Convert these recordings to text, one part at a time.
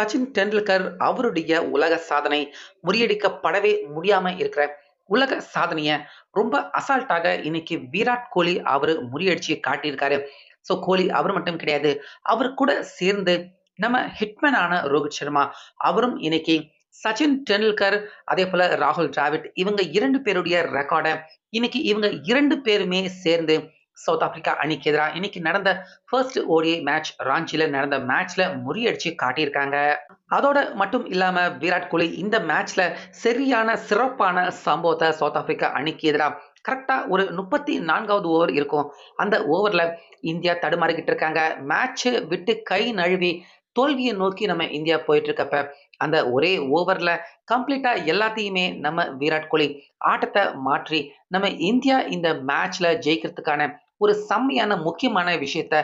சச்சின் டெண்டுல்கர் அவருடைய உலக சாதனை முறியடிக்கப்படவே முடியாம இருக்கிற உலக சாதனைய ரொம்ப அசால்ட்டாக இன்னைக்கு விராட் கோலி அவரு முறியடிச்சு காட்டியிருக்காரு. ஸோ கோலி அவர் மட்டும் கிடையாது. அவர் கூட சேர்ந்து நம்ம ஹிட்மேனான ஆன ரோஹித் சர்மா அவரும் இன்னைக்கு சச்சின் டெண்டுல்கர் அதே போல ராகுல் டிராவிட் இவங்க இரண்டு பேருடைய ரெக்கார்டை இன்னைக்கு இவங்க இரண்டு பேருமே சேர்ந்து சவுத் ஆப்பிரிக்கா அணிக்கு எதிராக இன்னைக்கு நடந்த ஃபர்ஸ்ட் ஓடிஐ மேட்ச் ராஞ்சியில நடந்த மேட்ச்ல முறியடிச்சு காட்டியிருக்காங்க. அதோட மட்டும் இல்லாம விராட் கோலி இந்த மேட்ச்ல சரியான சிறப்பான சம்பவத்தை சவுத் ஆப்பிரிக்கா அணிக்கு எதிராக கரெக்டாக ஒரு முப்பத்தி நான்காவது ஓவர் இருக்கும். அந்த ஓவர்ல இந்தியா தடுமாறிக்கிட்டு இருக்காங்க. மேட்ச்சு விட்டு கை நழுவி தோல்வியை நோக்கி நம்ம இந்தியா போயிட்டு இருக்கப்ப அந்த ஒரே ஓவர்ல கம்ப்ளீட்டாக எல்லாத்தையுமே நம்ம விராட் கோலி ஆட்டத்தை மாற்றி நம்ம இந்தியா இந்த மேட்ச்ல ஜெயிக்கிறதுக்கான ஒரு செம்மையான முக்கியமான விஷயத்த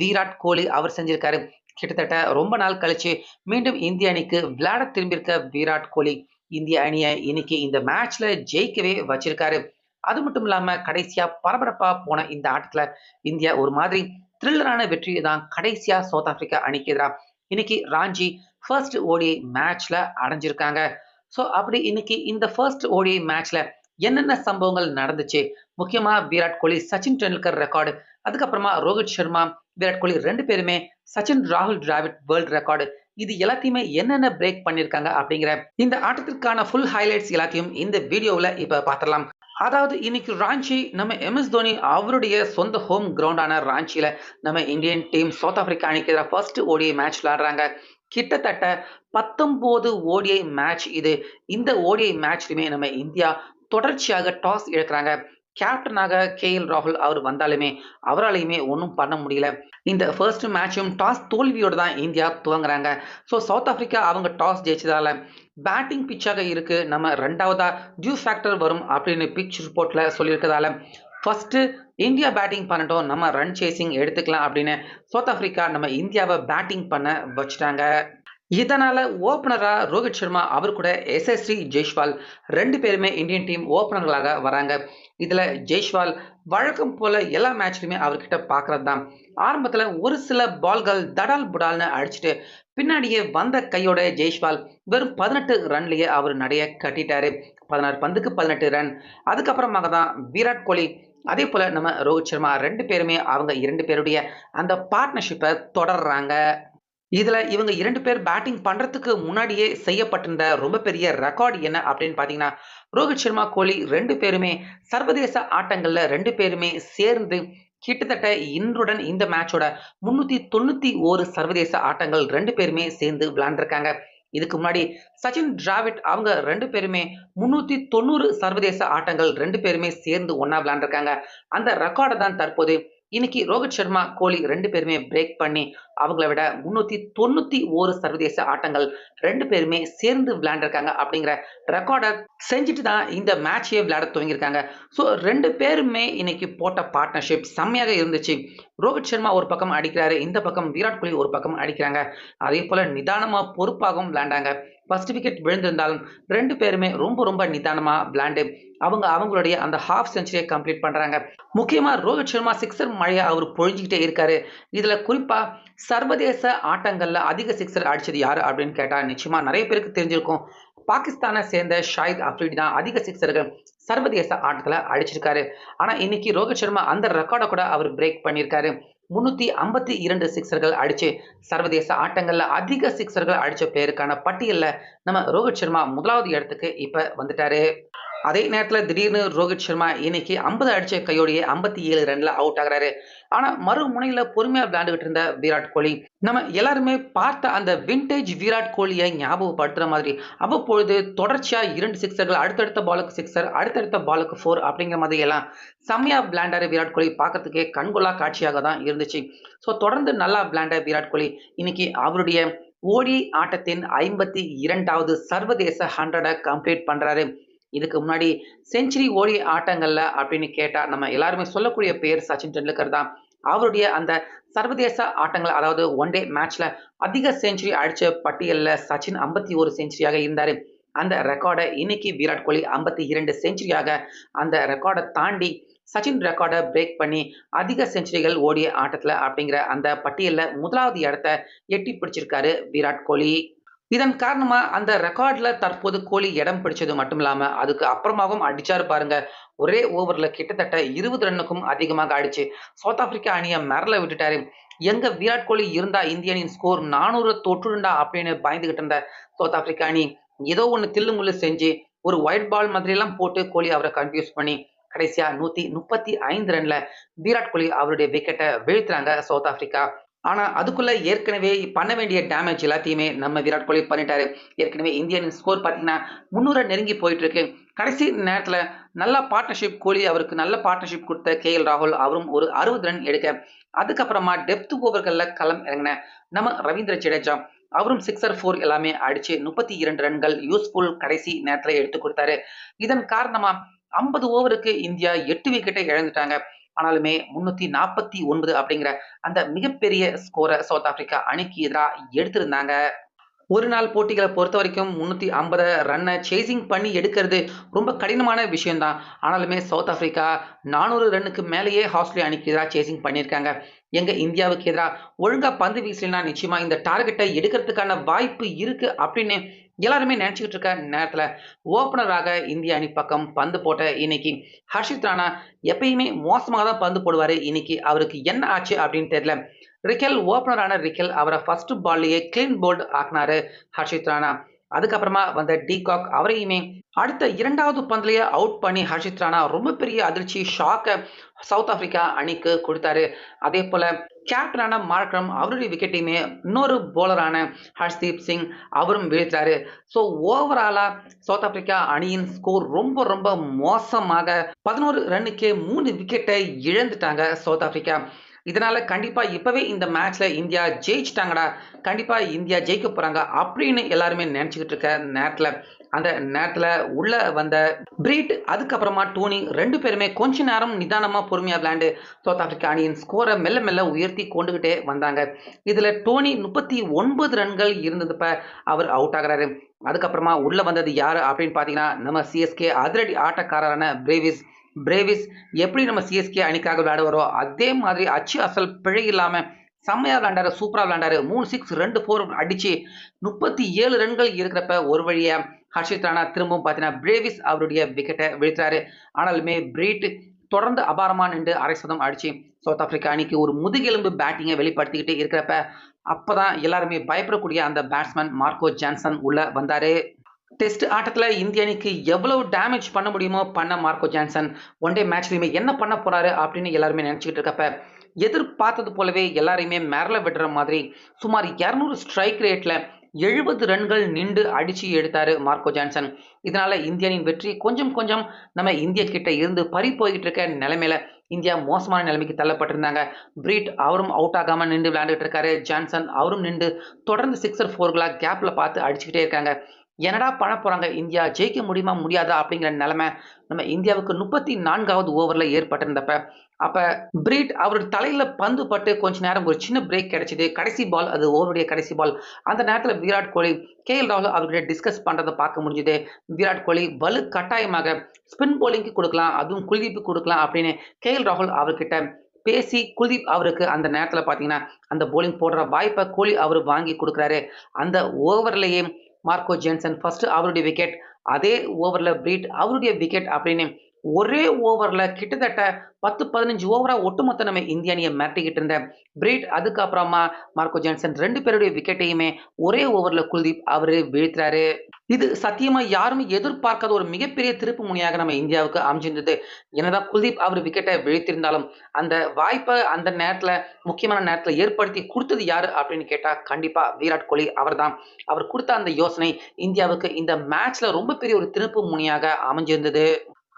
விராட் கோலி அவர் செஞ்சிருக்காரு. கிட்டத்தட்ட ரொம்ப நாள் கழிச்சு மீண்டும் இந்திய அணிக்கு விளையாட திரும்பியிருக்க விராட் கோலி இந்திய அணியை இன்னைக்கு இந்த மேட்ச்ல ஜெயிக்கவே வச்சிருக்காரு. அது மட்டும் இல்லாம கடைசியா பரபரப்பா போன இந்த ஆட்டத்துல இந்தியா ஒரு மாதிரி த்ரில்லரான வெற்றியை தான் கடைசியா சவுத் ஆப்பிரிக்கா அணிக்கு எதிராக இன்னைக்கு ராஞ்சி ஃபர்ஸ்ட் ஓடி மேட்ச்ல அடைஞ்சிருக்காங்க. ஸோ அப்படி இன்னைக்கு இந்த ஃபர்ஸ்ட் ஓடி மேட்ச்ல என்னென்ன சம்பவங்கள் நடந்துச்சு? முக்கியமா விராட் கோலி சச்சின் டெண்டுல்கர் ரெக்கார்டு அதுக்கப்புறமா ரோஹித் சர்மா விராட் கோலி ரெண்டு பேருமே சச்சின் ராகுல் டிராவிட் வேர்ல்ட் ரெக்கார்டு இது எல்லாத்தையுமே என்னென்ன பிரேக் பண்ணிருக்காங்க அப்படிங்கிற இந்த ஆட்டத்திற்கான ஃபுல் ஹைலைட்ஸ் எல்லாத்தையும் இந்த வீடியோவில் இப்போ பார்த்துடலாம். அதாவது இன்னைக்கு ராஞ்சி நம்ம எம்எஸ் தோனி அவருடைய சொந்த ஹோம் கிரவுண்டான ராஞ்சியில நம்ம இந்தியன் டீம் சவுத் ஆப்பிரிக்கா அணிக்கு எதிராக ஃபர்ஸ்ட் ஓடிஐ மேட்ச் விளாடுறாங்க கிட்டத்தட்ட பத்தொம்போது ஓடிஐ மேட்ச் இது. இந்த ஓடிஐ மேட்ச்லையுமே நம்ம இந்தியா தொடர்ச்சியாக டாஸ் இழக்கிறாங்க. கேப்டனாக கே எல் ராகுல் அவர் வந்தாலுமே அவராலையுமே ஒன்றும் பண்ண முடியல. இந்த ஃபர்ஸ்ட் மேட்சும் டாஸ் தோல்வியோடு தான் இந்தியா துவங்குறாங்க. ஸோ சவுத் ஆஃப்ரிக்கா அவங்க டாஸ் ஜெயிச்சதால பேட்டிங் பிச்சாக இருக்கு. நம்ம ரெண்டாவதா டியூ ஃபேக்டர் வரும் அப்படின்னு பிச் ரிப்போர்ட்டில் சொல்லியிருக்கதால ஃபஸ்ட்டு இந்தியா பேட்டிங் பண்ணட்டும். நம்ம ரன் சேசிங் எடுத்துக்கலாம் அப்படின்னு சவுத் ஆஃப்ரிக்கா நம்ம இந்தியாவை பேட்டிங் பண்ண வச்சுட்டாங்க. இதனால் ஓப்பனராக ரோஹித் சர்மா அவர் கூட எஸ்எஸ்ரி ஜெய்ஷ்வால் ரெண்டு பேருமே இந்தியன் டீம் ஓப்பனர்களாக வராங்க. இதில் ஜெய்ஷ்வால் வழக்கம் போல் எல்லா மேட்ச்லையுமே அவர்கிட்ட பார்க்கறது தான் ஆரம்பத்தில் ஒரு சில பால்கள் தடால் புடால்னு அடிச்சுட்டு பின்னாடியே வந்த கையோட ஜெய்ஷ்வால் வெறும் பதினெட்டு ரன்லேயே அவர் நடைய கட்டிட்டாரு. பதினாறு பந்துக்கு பதினெட்டு ரன். அதுக்கப்புறமாக தான் விராட் கோலி அதே போல் நம்ம ரோஹித் சர்மா ரெண்டு பேருமே அவங்க இரண்டு பேருடைய அந்த பார்ட்னர்ஷிப்பை தொடர்றாங்க. இதில் இவங்க இரண்டு பேர் பேட்டிங் பண்ணுறதுக்கு முன்னாடியே செய்யப்பட்டிருந்த ரொம்ப பெரிய ரெக்கார்டு என்ன அப்படின்னு பார்த்தீங்கன்னா ரோஹித் சர்மா கோலி ரெண்டு பேருமே சர்வதேச ஆட்டங்களில் ரெண்டு பேருமே சேர்ந்து கிட்டத்தட்ட இன்றுடன் இந்த மேட்சோட முன்னூற்றி தொண்ணூற்றி ஒரு சர்வதேச ஆட்டங்கள் ரெண்டு பேருமே சேர்ந்து விளாண்டுருக்காங்க இதுக்கு முன்னாடி சச்சின் டிராவிட் அவங்க ரெண்டு பேருமே முன்னூற்றி தொண்ணூறு சர்வதேச ஆட்டங்கள் ரெண்டு பேருமே சேர்ந்து ஒன்னா விளாண்டுருக்காங்க அந்த ரெக்கார்டை தான் தற்போது இன்னைக்கு ரோஹித் சர்மா கோலி ரெண்டு பேருமே பிரேக் பண்ணி அவங்கள விட முன்னூத்தி தொண்ணூத்தி ஒரு சர்வதேச ஆட்டங்கள் ரெண்டு பேருமே சேர்ந்து விளையாண்டுருக்காங்க அப்படிங்கிற ரெக்கார்டை செஞ்சுட்டு தான் இந்த மேட்சையே விளையாட துவங்கியிருக்காங்க. ஸோ ரெண்டு பேருமே இன்னைக்கு போட்ட பார்ட்னர்ஷிப் செம்மையாக இருந்துச்சு. ரோஹித் சர்மா ஒரு பக்கம் அடிக்கிறாரு இந்த பக்கம் விராட் கோலி ஒரு பக்கம் அடிக்கிறாங்க. அதே போல நிதானமா பொறுப்பாகவும் விளையாண்டாங்க. ஃபர்ஸ்ட் விக்கெட் விழுந்திருந்தாலும் ரெண்டு பேருமே ரொம்ப ரொம்ப நிதானமா விளாண்டு அவங்க அவங்களுடைய அந்த ஹாஃப் செஞ்சுரியை கம்ப்ளீட் பண்றாங்க. முக்கியமா ரோஹித் சர்மா சிக்ஸர் மழையை அவர் பொழிஞ்சிக்கிட்டே இருக்காரு. இதுல குறிப்பா சர்வதேச ஆட்டங்கள்ல அதிக சிக்ஸர் அடிச்சது யாரு அப்படின்னு கேட்டா நிச்சயமா நிறைய பேருக்கு தெரிஞ்சிருக்கும். பாகிஸ்தானை சேர்ந்த ஷாயித் அப்ரீடி தான் அதிக சிக்ஸர்கள் சர்வதேச ஆட்டத்தில் அடிச்சிருக்காரு ஆனால் இன்னைக்கு ரோஹித் சர்மா அந்த ரெக்கார்டை கூட அவர் பிரேக் பண்ணியிருக்காரு. முன்னூற்றி ஐம்பத்தி இரண்டு சிக்ஸர்கள் அடித்து சர்வதேச ஆட்டங்களில் அதிக சிக்ஸர்கள் அடித்த பேருக்கான பட்டியலில் நம்ம ரோஹித் சர்மா முதலாவது இடத்துக்கு இப்போ வந்துட்டாரு. அதே நேரத்தில் திடீர்னு ரோஹித் சர்மா இன்னைக்கு ஐம்பது அடிச்ச கையோடையே ஐம்பத்தி ஏழு ரன்ல அவுட் ஆகுறாரு. ஆனா மறுமுனையில் பொறுமையாக பொறுமையா விளையாண்டுகிட்டு இருந்த விராட் கோலி நம்ம எல்லாருமே பார்த்த அந்த விண்டேஜ் விராட் கோலியை ஞாபகப்படுத்துற மாதிரி அவ்வப்பொழுது தொடர்ச்சியா இரண்டு சிக்ஸர்கள் அடுத்தடுத்த பாலுக்கு சிக்ஸர் அடுத்தடுத்த பாலுக்கு ஃபோர் அப்படிங்கிற மாதிரி எல்லாம் செம்மையா விளையாண்டாரு விராட் கோலி. பார்க்கறதுக்கே கண்கொள்ளா காட்சியாக தான் இருந்துச்சு. ஸோ தொடர்ந்து நல்லா விளையாண்ட விராட் கோலி இன்னைக்கு அவருடைய ஓடி ஆட்டத்தின் ஐம்பத்தி இரண்டாவது சர்வதேச ஹண்ட்ரடை கம்ப்ளீட் பண்றாரு. இதுக்கு முன்னாடி செஞ்சுரி ஓடிய ஆட்டங்கள்ல அப்படின்னு கேட்டா நம்ம எல்லாருமே சொல்லக்கூடிய பேர் சச்சின் டெண்டுல்கர் தான். அவருடைய அந்த சர்வதேச ஆட்டங்கள் அதாவது ஒன் டே மேட்ச்ல அதிக செஞ்சுரி அடிச்ச பட்டியலில் சச்சின் ஐம்பத்தி ஒரு செஞ்சுரியாக இருந்தாரு. அந்த ரெக்கார்டை இன்னைக்கு விராட் கோலி ஐம்பத்தி இரண்டு செஞ்சுரியாக அந்த ரெக்கார்டை தாண்டி சச்சின் ரெக்கார்டை பிரேக் பண்ணி அதிக செஞ்சுரிகள் ஓடிய ஆட்டத்தில் அப்படிங்கிற அந்த பட்டியலில் முதலாவது இடத்த எட்டி பிடிச்சிருக்காரு விராட் கோலி. இதன் காரணமா அந்த ரெக்கார்ட்ல தற்போது கோலி இடம் பிடிச்சது மட்டும் இல்லாம அதுக்கு அப்புறமாவும் அடிச்சாரு பாருங்க. ஒரே ஓவர்ல கிட்டத்தட்ட இருபது ரன்னுக்கும் அதிகமாக அடிச்சு சவுத் ஆப்பிரிக்கா அணியை மரல விட்டுட்டாரு. எங்க விராட் கோலி இருந்தா இந்திய அணியின் ஸ்கோர் நானூறு தொற்றுண்டா அப்படின்னு பயந்துகிட்டு இருந்த சவுத் ஆப்பிரிக்கா அணி ஏதோ ஒன்று தில்லு முள்ளு செஞ்சு ஒரு ஒயிட் பால் மாதிரி எல்லாம் போட்டு கோலி அவரை கன்ஃபியூஸ் பண்ணி கடைசியா நூத்தி முப்பத்தி ஐந்து ரன்ல விராட் கோலி அவருடைய விக்கெட்டை வீழ்த்துறாங்க சவுத் ஆப்பிரிக்கா ஆனா அதுக்குள்ள ஏற்கனவே பண்ண வேண்டிய டேமேஜ் எல்லாத்தையுமே நம்ம விராட் கோலி பண்ணிட்டாரு. ஏற்கனவே இந்தியன் ஸ்கோர் பார்த்தீங்கன்னா முன்னூறு நெருங்கி போயிட்டு இருக்கு கடைசி நேரத்தில் நல்ல பார்ட்னர்ஷிப் கோலி அவருக்கு நல்ல பார்ட்னர்ஷிப் கொடுத்த கே எல் ராகுல். அவரும் ஒரு அறுபது ரன் எடுக்க அதுக்கப்புறமா டெப்த் ஓவர்களில் களம் இறங்கின நம்ம ரவீந்திர ஜடேஜா. அவரும் சிக்ஸர் ஃபோர் எல்லாமே அடிச்சு முப்பத்தி இரண்டு ரன்கள் யூஸ்ஃபுல் கடைசி நேரத்தில் எடுத்து கொடுத்தாரு. இதன் காரணமா ஐம்பது ஓவருக்கு இந்தியா எட்டு விக்கெட்டை இழந்துட்டாங்க. ஆனாலுமே முன்னூத்தி நாற்பத்தி ஒன்பது அப்படிங்கிற அந்த மிகப்பெரிய ஸ்கோரை சவுத் ஆப்பிரிக்கா அணிக்கு எதிராக எடுத்திருந்தாங்க. ஒரு நாள் போட்டிகளை பொறுத்த வரைக்கும் முன்னூத்தி ஐம்பது ரன்னை சேசிங் பண்ணி எடுக்கிறது ரொம்ப கடினமான விஷயம்தான். ஆனாலுமே சவுத் ஆப்பிரிக்கா நானூறு ரன்னுக்கு மேலேயே ஆஸ்திரேலியா அணிக்கு எதிராக சேசிங் பண்ணியிருக்காங்க. எங்க இந்தியாவுக்கு எதிராக ஒழுங்கா பந்து வீசலைன்னா நிச்சயமா இந்த டார்கெட்டை எடுக்கிறதுக்கான வாய்ப்பு இருக்கு அப்படின்னு எல்லாருமே நினைச்சுக்கிட்டு இருக்க நேரத்தில் ஓப்பனராக இந்திய அணி பக்கம் பந்து போட்ட இன்னைக்கு ஹர்ஷித் ராணா எப்பயுமே மோசமாக தான் பந்து போடுவார். இன்னைக்கு அவருக்கு என்ன ஆச்சு அப்படின்னு தெரியல. ரிக்கல் ஓப்பனரான ரிக்கல் அவரை ஃபர்ஸ்ட் பால்லையே கிளீன் போல்டு ஆக்குனாரு ஹர்ஷித் ராணா. அதுக்கப்புறமா வந்த டீகாக் அவரையுமே அடுத்த இரண்டாவது பந்திலேயே அவுட் பண்ணி ஹர்ஷித் ராணா ரொம்ப பெரிய அதிர்ச்சி ஷாக்கை சவுத் ஆப்பிரிக்கா அணிக்கு கொடுத்தாரு. அதே போல கேப்டனான மார்க்ரம் அவருடைய விக்கெட்டையுமே இன்னொரு போலரான ஹர்ஷ்தீப் சிங் அவரும் வீழ்த்தாரு ஸோ ஓவராலா சவுத் ஆப்பிரிக்கா அணியின் ஸ்கோர் ரொம்ப ரொம்ப மோசமாக பதினோரு ரன்னுக்கே மூணு விக்கெட்டை இழந்துட்டாங்க சவுத் ஆப்பிரிக்கா இதனால கண்டிப்பா இப்பவே இந்த மேட்ச்ல இந்தியா ஜெயிச்சிட்டாங்கடா. கண்டிப்பா இந்தியா ஜெயிக்க போறாங்க அப்படின்னு எல்லாருமே நினைச்சுக்கிட்டு இருக்க நேரத்துல அந்த நேரத்துல உள்ள வந்த பிரீட் அதுக்கப்புறமா டோனி ரெண்டு பேருமே கொஞ்ச நேரம் நிதானமா பொறுமையா விளையாண்டு சவுத் ஆப்பிரிக்கா அணியின் ஸ்கோரை மெல்ல மெல்ல உயர்த்தி கொண்டுகிட்டே வந்தாங்க. இதுல டோனி முப்பத்தி ஒன்பது ரன்கள் இருந்ததுப்ப அவர் அவுட் ஆகிறாரு. அதுக்கப்புறமா உள்ள வந்தது யாரு அப்படின்னு பாத்தீங்கன்னா நம்ம சிஎஸ்கே அதிரடி ஆட்டக்காரரான பிரேவிஸ் பிரேவிஸ் எப்படி நம்ம சிஎஸ்கே அணிக்காக விளையாட வரோம் அதே மாதிரி அச்சு அசல் பிழை இல்லாமல் செம்மையாக விளாண்டாரு சூப்பராக விளாண்டாரு மூணு சிக்ஸ் ரெண்டு ஃபோர் அடித்து முப்பத்தி ஏழு ரன்கள் இருக்கிறப்ப ஒரு வழியாக ஹர்ஷித் ராணா திரும்பவும் பார்த்தீங்கன்னா பிரேவிஸ் அவருடைய விக்கெட்டை வீழ்த்தாரு ஆனாலுமே பிரீட் தொடர்ந்து அபாரமாக நின்று அரை சதம் அடிச்சு சவுத் ஆப்பிரிக்கா அணிக்கு ஒரு முதுகெலும்பு பேட்டிங்கை வெளிப்படுத்திக்கிட்டு இருக்கிறப்ப அப்போ தான் எல்லாருமே பயப்படக்கூடிய அந்த பேட்ஸ்மேன் மார்க்கோ ஜான்சன் உள்ளே வந்தாரு. டெஸ்ட் ஆட்டத்தில் இந்திய அணிக்கு எவ்வளவு டேமேஜ் பண்ண முடியுமோ பண்ண மார்க்கோ ஜான்சன். ஒன் டே மேட்ச்லையுமே என்ன பண்ண போறாரு அப்படின்னு எல்லாருமே நினச்சிக்கிட்டு இருக்கப்ப எதிர்பார்த்தது போலவே எல்லாரையுமே மேரல விடுற மாதிரி சுமார் இரநூறு ஸ்ட்ரைக் ரேட்டில் எழுபது ரன்கள் நின்று அடிச்சு எடுத்தாரு மார்க்கோ ஜான்சன். இதனால இந்திய வெற்றி கொஞ்சம் கொஞ்சம் நம்ம இந்திய கிட்ட இருந்து பறி போய்கிட்டு இருக்க நிலைமையில இந்தியா மோசமான நிலைமைக்கு தள்ளப்பட்டிருந்தாங்க. பிரீட் அவரும் அவுட் ஆகாம நின்று விளையாண்டுட்டு இருக்காரு. ஜான்சன் அவரும் நின்று தொடர்ந்து சிக்ஸர் ஃபோர்களாக கேப்ல பார்த்து அடிச்சுக்கிட்டே இருக்காங்க. என்னடா பண்ண போகிறாங்க இந்தியா ஜெயிக்க முடியுமா முடியாதா அப்படிங்கிற நிலைமை நம்ம இந்தியாவுக்கு முப்பத்தி நான்காவது ஓவரில் ஏற்பட்டிருந்தப்ப. அப்போ பிரீட் அவர் தலையில் பந்து பட்டு கொஞ்ச நேரம் ஒரு சின்ன பிரேக் கிடைச்சிது. கடைசி பால் அது ஓவருடைய கடைசி பால் அந்த நேரத்தில் விராட் கோலி கே எல் ராகுல் அவர்கிட்ட டிஸ்கஸ் பண்ணுறதை பார்க்க முடிஞ்சது. விராட் கோலி வலு கட்டாயமாக ஸ்பின் போலிங்க்கு கொடுக்கலாம் அதுவும் குல்தீப்புக்கு கொடுக்கலாம் அப்படின்னு கே எல் ராகுல் அவர்கிட்ட பேசி குல்தீப் அவருக்கு அந்த நேரத்தில் பார்த்தீங்கன்னா அந்த போலிங் போடுற வாய்ப்பை கோலி அவர் வாங்கி கொடுக்குறாரு. அந்த ஓவர்லேயே மார்க்கோ ஜென்சன் ஃபர்ஸ்ட் அவருடைய விக்கெட் அதே ஓவரில் பிரீட் அவருடைய விக்கெட் அப்படின்னு ஒரே ஓவரில் கிட்டத்தட்ட பத்து பதினஞ்சு ஓவராக ஒட்டுமொத்த நம்ம இந்திய அணியை மிரட்டிக்கிட்டு இருந்த பிரீட் அதுக்கப்புறமா மார்க்கோ ஜான்சன் ரெண்டு பேருடைய விக்கெட்டையுமே ஒரே ஓவரில் குல்தீப் அவர் வீழ்த்துறாரு. இது சத்தியமா யாருமே எதிர்பார்க்காத ஒரு மிகப்பெரிய திருப்பு முனையாக நம்ம இந்தியாவுக்கு அமைஞ்சிருந்தது. என்னதான் குல்தீப் அவர் விக்கெட்டை வீழ்த்திருந்தாலும் அந்த வாய்ப்பை அந்த நேரத்தில் முக்கியமான நேரத்தில் ஏற்படுத்தி கொடுத்தது யாரு அப்படின்னு கேட்டால் கண்டிப்பாக விராட் கோலி அவர்தான். அவர் கொடுத்த அந்த யோசனை இந்தியாவுக்கு இந்த மேட்ச்ல ரொம்ப பெரிய ஒரு திருப்பு முனையாக அமைஞ்சிருந்தது.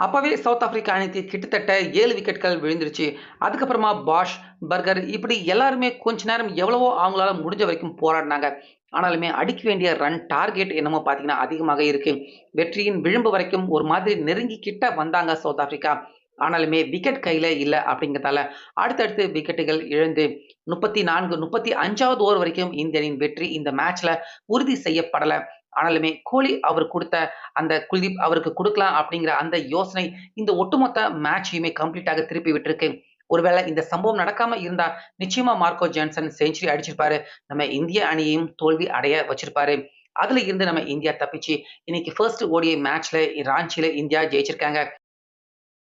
அப்போவே சவுத் ஆப்பிரிக்கா அணிக்கு கிட்டத்தட்ட ஏழு விக்கெட்கள் விழுந்துருச்சு. அதுக்கப்புறமா பாஷ் பர்கர் இப்படி எல்லாருமே கொஞ்ச நேரம் எவ்வளவோ அவங்களால முடிஞ்ச வரைக்கும் போராடினாங்க. ஆனாலுமே அடிக்க வேண்டிய ரன் டார்கெட் என்னமோ பார்த்தீங்கன்னா அதிகமாக இருக்குது வெற்றியின் விளிம்பு வரைக்கும் ஒரு மாதிரி நெருங்கி கிட்ட வந்தாங்க சவுத் ஆப்பிரிக்கா. ஆனாலுமே விக்கெட் கையில் இல்லை அப்படிங்கிறதால அடுத்தடுத்து விக்கெட்டுகள் இழந்து முப்பத்தி நான்கு முப்பத்தி அஞ்சாவது ஓவர் வரைக்கும் இந்திய அணியின் வெற்றி இந்த மேட்ச்ல உறுதி செய்யப்படலை. ஆனாலுமே கோலி அவர் கொடுத்த அந்த குல்தீப் அவருக்கு கொடுக்கலாம் அப்படிங்கிற அந்த யோசனை இந்த ஒட்டுமொத்த மேட்சையுமே கம்ப்ளீட்டாக திருப்பி விட்டுருக்கு. ஒருவேளை இந்த சம்பவம் நடக்காம இருந்தா நிச்சயமா மார்க்கோ ஜான்சன் செஞ்சுரி அடிச்சிருப்பாரு. நம்ம இந்திய அணியையும் தோல்வி அடைய வச்சிருப்பாரு. அதுல இருந்து நம்ம இந்தியா தப்பிச்சு இன்னைக்கு ஃபர்ஸ்ட் ஓடிஐ மேட்ச்ல ராஞ்சியில இந்தியா ஜெயிச்சிருக்காங்க.